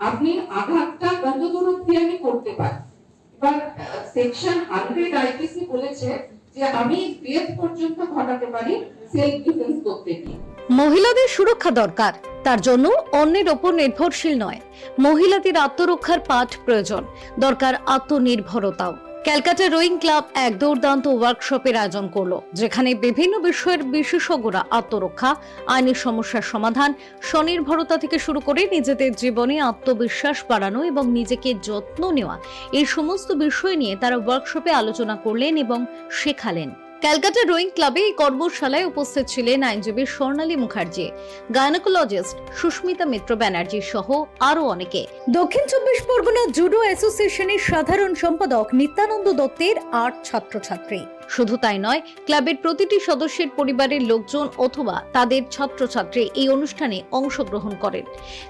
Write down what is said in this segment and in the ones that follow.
আপনি আঘাতটা কতদূর অব্দি আমি করতে পারি? এবার সেকশন হান্ড্রেড আইপিসি বলেছে যে আমি ডেথ পর্যন্ত ঘটাতে পারি সেলফ ডিফেন্স করতে গিয়ে। মহিলাদের সুরক্ষা দরকার, তার জন্য অন্যের ওপর নির্ভরশীল নয়। মহিলাদের আত্মরক্ষার পাঠ প্রয়োজন, দরকার আত্মনির্ভরতাও। ক্যালকাটা রোয়িং ক্লাব এক দুর্দান্ত ওয়ার্কশপের আয়োজন করল, যেখানে বিভিন্ন বিষয়ের বিশেষজ্ঞরা আত্মরক্ষা আইনি সমস্যার সমাধান, স্বনির্ভরতা থেকে শুরু করে নিজেদের জীবনে আত্মবিশ্বাস বাড়ানো এবং নিজেকে যত্ন নেওয়া, এই সমস্ত বিষয় নিয়ে তারা ওয়ার্কশপে আলোচনা করলেন এবং শেখালেন। ক্যালকাটা রোয়িং ক্লাবে এই কর্মশালায় উপস্থিত ছিলেন আইনজীবী স্বর্ণালী মুখার্জি গায়নোকোলজিস্ট সুস্মিতা মিত্র ব্যানার্জি সহ আরও অনেকে। দক্ষিণ চব্বিশ পরগনা জুডো অ্যাসোসিয়েশনের সাধারণ সম্পাদক নিত্যানন্দ দত্তের আট ছাত্রছাত্রী। শুধু তাই নয়, ক্লাবের প্রতিটি সদস্যের পরিবারের লোকজন অথবা তাদের ছাত্রছাত্রী এই অনুষ্ঠানে অংশগ্রহণ করেন।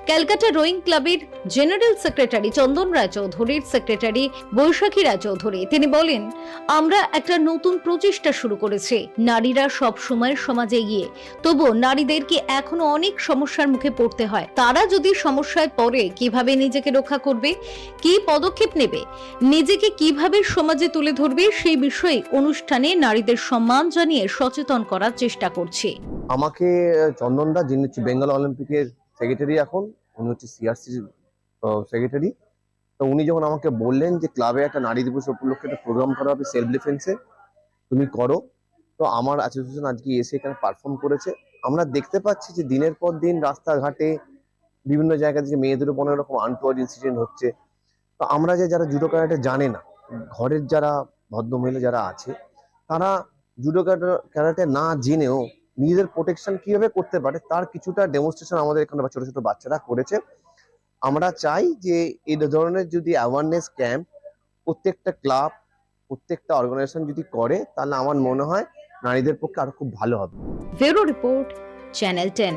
ক্যালকাটা রোয়িং ক্লাবের জেনারেল সেক্রেটারি চন্দন রায়চৌধুরীর সেক্রেটারি বৈশাখী রায়চৌধুরী, তিনি বলেন, আমরা একটা নতুন প্রচেষ্টা শুরু করেছি। নারীরা সব সময় সমাজে এগিয়ে। তবু নারীদেরকে এখনও অনেক সমস্যার মুখে পড়তে হয়। তারা যদি সমস্যায় পড়ে, কীভাবে নিজেকে রক্ষা করবে? কি পদক্ষেপ নেবে? নিজেকে কীভাবে সমাজে তুলে ধরবে? সেই বিষয়ে অনুষ্ঠানে নারীদের সম্মান জানিয়ে সচেতন করার চেষ্টা করছি। আমাকে চন্দনদা, যিনি হচ্ছে বেঙ্গল অলিম্পিকের সেক্রেটারি এখন, উনি হচ্ছে সিআরসির সেক্রেটারি তো উনি যখন আমাকে বললেন যে ক্লাবে একটা নারী দিবস উপলক্ষে একটা প্রোগ্রাম করা হবে সেলফ ডিফেন্সে তুমি করো। তো আমার অ্যাসোসিয়েশন আজকে এসে এখানে পারফর্ম করেছে। আমরা দেখতে পাচ্ছি যে দিনের পর দিন রাস্তাঘাটে বিভিন্ন জায়গা থেকে মেয়েদের উপর অনেক রকম আনটোয়ার্ড ইনসিডেন্ট হচ্ছে। তো আমরা যে যারা জুডো ক্যারাটে জানে না, ঘরের যারা ভদ্রমহিলা যারা আছে তারা জুডো ক্যারাটে না জেনেও নিজেদের প্রোটেকশন কীভাবে করতে পারে তার কিছুটা ডেমনস্ট্রেশন আমাদের এখানে ছোট ছোট বাচ্চারা করেছে। আমরা চাই যে এই ধরনের যদি অ্যাওয়ারনেস ক্যাম্প প্রত্যেকটা ক্লাব প্রত্যেকটা অর্গানাইজেশন যদি করে, তাহলে আমার মনে হয় নারীদের পক্ষে আরও খুব ভালো হবে। Report, channel ten.